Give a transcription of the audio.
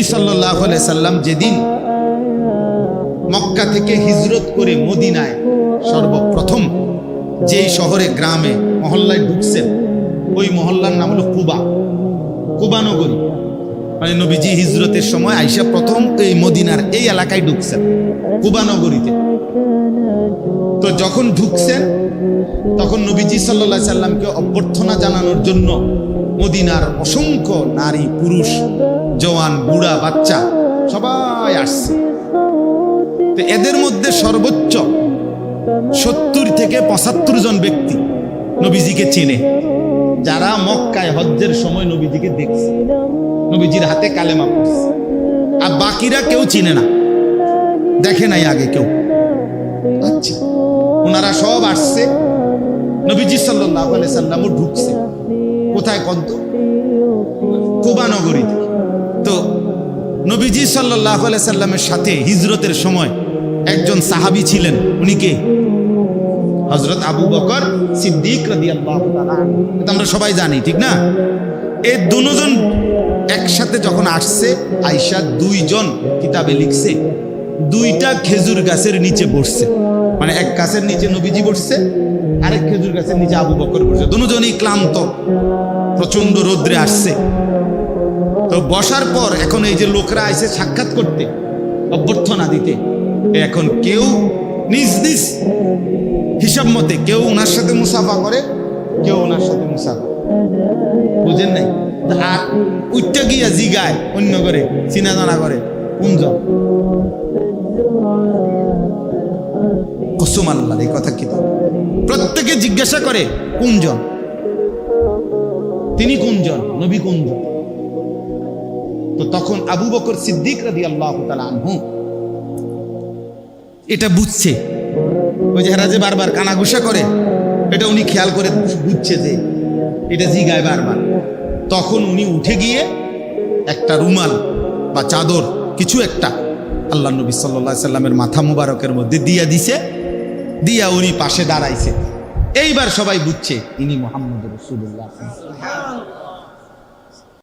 নবীজি সাল্লাহ সাল্লাম যেদিন মক্কা থেকে হিজরত করে মদিনায় সর্বপ্রথম যেই শহরে, গ্রামে, মহল্লায় ঢুকছেন, ওই মহল্লার নাম হলো কুবা। কুবা নগরী। মানে নবীজি হিজরতের সময় আইসা প্রথম এই মদিনার এই এলাকায় ঢুকছেন, কুবা নগরীতে। তো যখন ঢুকছেন, তখন নবীজি সাল্লা সাল্লামকে অভ্যর্থনা জানানোর জন্য মদিনার অসংখ্য নারী, পুরুষ, জওয়ান, বুড়া, বাচ্চা সবাই আসছে। তো এদের মধ্যে সর্বোচ্চ সত্তর থেকে পঁচাত্তর জন ব্যক্তি নবীজিকে চেনে, যারা মক্কায় হজ্জের সময় নবীজিকে দেখছে। নবীজির হাতে কালেমা পড়ছে। আর বাকিরা কেউ চিনে না। দেখে নাই আগে কেউ। আচ্ছা ওনারা সব আসছে। নবীজি সাল্লাহ সাল্লামও ঢুকছে। কোথায় কন্ত কুবা নগরীতে তো নবীজি সাল্লাহ সাল্লামের সাথে হিজরতের সময় একজন সাহাবি ছিলেন। উনি কে? হজরত আবু বকর সিদ্দিক আমরা সবাই জানি, ঠিক না? এই দুজন একসাথে যখন আসছে আয়সা দুইজন কিতাবে লিখছে, দুইটা খেজুর গাছের নিচে বসছে। মানে এক গাছের নিচে নবীজি বসছে আরেক খেজুর গাছের নিচে আবু বকর বসছে দুজনই ক্লান্ত প্রচণ্ড রোদ্রে আসছে। তো বসার পর এখন এই যে লোকরা আইসে সাক্ষাৎ করতে, অভ্যর্থনা দিতে এখন কেউ নিজ নিজ হিসাব মতে কেউ ওনার সাথে মুসাফা করে, কেউ ওনার সাথে মুসাফা বুঝেন নাই? আর উঠতে গিয়া জিগায় অন্য করে চিনা জানা করে কুঞ্জন কসুম আল্লাহ এই কথা কি প্রত্যেকে জিজ্ঞাসা করে, কুঞ্জন। তিনি কুঞ্জন, নবী কুঞ্জন তো তখন আবু বকর সিদ্দিক রাদি আল্লাহ আনহু এটা বুঝছে। ওই যে যে বারবার কানাঘুষা করে, এটা উনি খেয়াল করে বুঝছে যে এটা জিগায় বারবার। তখন উনি উঠে গিয়ে একটা রুমাল বা চাদর কিছু একটা আল্লাহ নবী সাল্লা সাল্লামের মাথা মুবারকের মধ্যে দিয়া দিছে, দিয়া উনি পাশে দাঁড়াইছে। এইবার সবাই বুঝছে ইনি মোহাম্মদ রসুল্লাহ